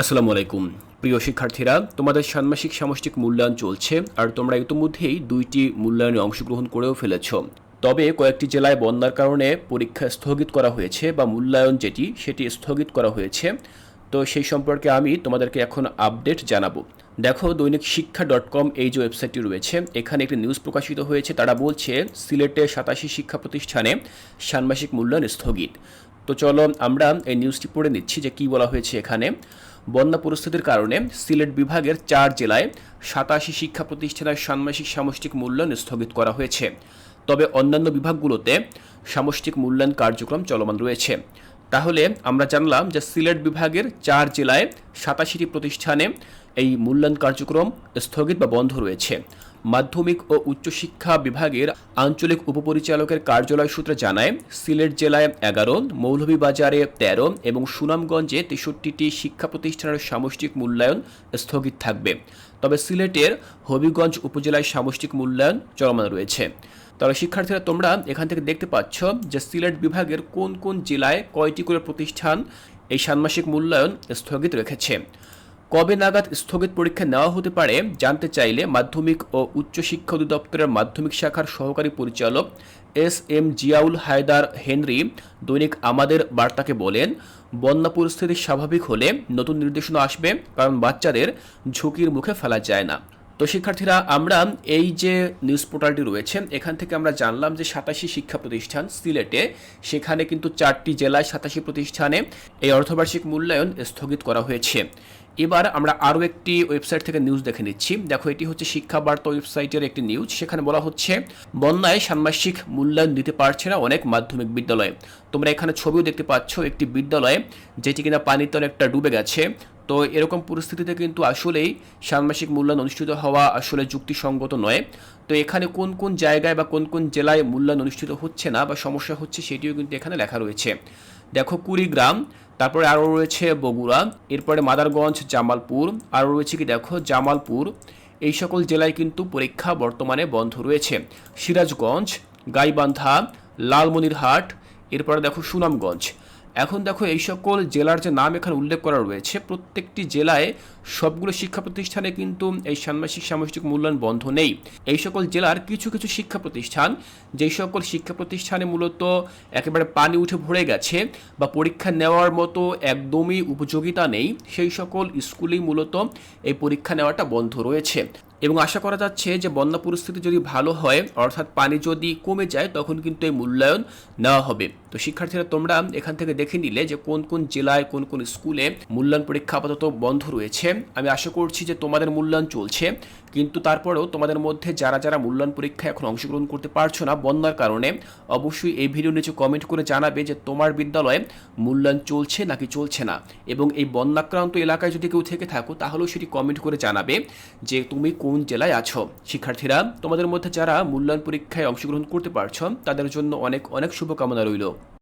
আসসালামু আলাইকুম। প্রিয় শিক্ষার্থীরা, তোমাদের ষান্মাসিক সামষ্টিক মূল্যায়ন চলছে আর তোমরা ইতিমধ্যেই দুইটি মূল্যায়নে অংশগ্রহণ করেও ফেলেছ। তবে কয়েকটি জেলায় বন্যার কারণে পরীক্ষা স্থগিত করা হয়েছে বা মূল্যায়ন যেটি, সেটি স্থগিত করা হয়েছে। তো সেই সম্পর্কে আমি তোমাদেরকে এখন আপডেট জানাব। দেখো, দৈনিক শিক্ষা ডট কম এই যে ওয়েবসাইটটি রয়েছে, এখানে একটি নিউজ প্রকাশিত হয়েছে। তারা বলছে, সিলেটে সাতাশি শিক্ষা প্রতিষ্ঠানে ষান্মাসিক মূল্যায়ন স্থগিত। তো চলো আমরা এই নিউজটি পড়ে নিচ্ছি যে কি বলা হয়েছে এখানে। বন্যা পরিস্থিতির কারণে সিলেট বিভাগের চার জেলায় সাতাশি শিক্ষা প্রতিষ্ঠানের ষান্মাসিক সামষ্টিক মূল্যায়ন স্থগিত করা হয়েছে। তবে অন্যান্য বিভাগগুলোতে সামষ্টিক মূল্যায়ন কার্যক্রম চলমান রয়েছে। তাহলে আমরা জানলাম যে সিলেট বিভাগের চার জেলায় সাতাশিটি প্রতিষ্ঠানে এই মূল্যায়ন কার্যক্রম স্থগিত বা বন্ধ রয়েছে। মাধ্যমিক ও উচ্চশিক্ষা বিভাগের আঞ্চলিক উপপরিচালকের কার্যালয় সূত্রে জানায়, সিলেট জেলায় এগারো, মৌলভীবাজারে তেরো এবং সুনামগঞ্জে তেষট্টিটি শিক্ষা প্রতিষ্ঠানের সামষ্টিক মূল্যায়ন স্থগিত থাকবে। তবে সিলেটের হবিগঞ্জ উপজেলায় সামষ্টিক মূল্যায়ন চলমান রয়েছে। তাহলে শিক্ষার্থীরা, তোমরা এখান থেকে দেখতে পাচ্ছ যে সিলেট বিভাগের কোন কোন জেলায় কয়টি করে প্রতিষ্ঠান এই ষান্মাসিক মূল্যায়ন স্থগিত রেখেছে। কবে নাগাদ স্থগিত পরীক্ষা নেওয়া হতে পারে জানতে চাইলে মাধ্যমিক ও উচ্চশিক্ষা অধিদপ্তরের মাধ্যমিক শাখার সহকারী পরিচালক S M Ziaul Haider Henry দৈনিক আমাদের বার্তাকে বলেন, বন্যা পরিস্থিতি স্বাভাবিক হলে নতুন নির্দেশনা আসবে কারণ বাচ্চাদের ঝুঁকির মুখে ফেলা যায় না। তো শিক্ষার্থীরা, আমরা এই যে নিউজ পোর্টালটি রয়েছে, এখান থেকে আমরা জানলাম যে সাতাশি শিক্ষা প্রতিষ্ঠান সিলেটে, সেখানে কিন্তু চারটি জেলায় সাতাশি প্রতিষ্ঠানে এই অর্ধবার্ষিক মূল্যায়ন স্থগিত করা হয়েছে। এবার আমরা আরও একটি ওয়েবসাইট থেকে নিউজ দেখে নিচ্ছি। দেখো, এটি হচ্ছে শিক্ষা বার্তা ওয়েবসাইটের একটি নিউজ সেখানে বলা হচ্ছে, বন্যায় ষান্মাসিক মূল্যায়ন দিতে পারছে না অনেক মাধ্যমিক বিদ্যালয়ে। তোমরা এখানে ছবিও দেখতে পাচ্ছ একটি বিদ্যালয়ে, যেটি কিনা পানিতে অনেকটা ডুবে গেছে। তো এরকম পরিস্থিতিতে কিন্তু আসলেই ষান্মাসিক মূল্যায়ন অনুষ্ঠিত হওয়া আসলে যুক্তিসঙ্গত নয়। তো এখানে কোন কোন জায়গায় বা কোন কোন জেলায় মূল্যায়ন অনুষ্ঠিত হচ্ছে না বা সমস্যা হচ্ছে সেটিও কিন্তু এখানে লেখা রয়েছে। দেখো কুড়িগ্রাম, তারপরে আরও রয়েছে বগুড়া, এরপরে মাদারগঞ্জ, জামালপুর, আরও রয়েছে কি দেখো জামালপুর। এই সকল জেলায় কিন্তু পরীক্ষা বর্তমানে বন্ধ রয়েছে। সিরাজগঞ্জ, গাইবান্ধা, লালমনিরহাট, এরপরে দেখো সুনামগঞ্জ। এখন দেখো এই সকল জেলার যে নাম এখানে উল্লেখ করা রয়েছে, প্রত্যেকটি জেলায় সবগুলো শিক্ষা প্রতিষ্ঠানে কিন্তু এই ষান্মাসিক সামষ্টিক মূল্যায়ন বন্ধ নেই। এই সকল জেলার কিছু কিছু শিক্ষা প্রতিষ্ঠান, যেই সকল শিক্ষা প্রতিষ্ঠানে মূলত একেবারে পানি উঠে ভরে গেছে বা পরীক্ষা নেওয়ার মতো একদমই উপযোগিতা নেই, সেই সকল স্কুলেই মূলত এই পরীক্ষা নেওয়াটা বন্ধ রয়েছে। এবং আশা করা যাচ্ছে যে বন্যা পরিস্থিতি যদি ভালো হয়, অর্থাৎ পানি যদি কমে যায়, তখন কিন্তু এই মূল্যায়ন নেওয়া হবে। তো শিক্ষার্থীরা, তোমরা এখান থেকে দেখে নিলে যে কোন কোন জেলায়, কোন কোন স্কুলে মূল্যায়ন পরীক্ষা আপাতত বন্ধ রয়েছে। আমি আশা করছি যে তোমাদের মূল্যায়ন চলছে, কিন্তু তারপরেও তোমাদের মধ্যে যারা যারা মূল্যায়ন পরীক্ষায় এখন অংশগ্রহণ করতে পারছ না বন্যার কারণে, অবশ্যই এই ভিডিও নিচে কমেন্ট করে জানাবে যে তোমার বিদ্যালয়ে মূল্যায়ন চলছে নাকি চলছে না। এবং এই বন্যাক্রান্ত এলাকায় যদি কেউ থেকে থাকো, তাহলেও সেটি কমেন্ট করে জানাবে যে তুমি কোন জেলায় আছো? শিক্ষার্থীরা, তোমাদের মধ্যে যারা মূল্যায়ন পরীক্ষায় অংশগ্রহণ করতে পারছ, তাদের জন্য অনেক অনেক শুভকামনা রইল।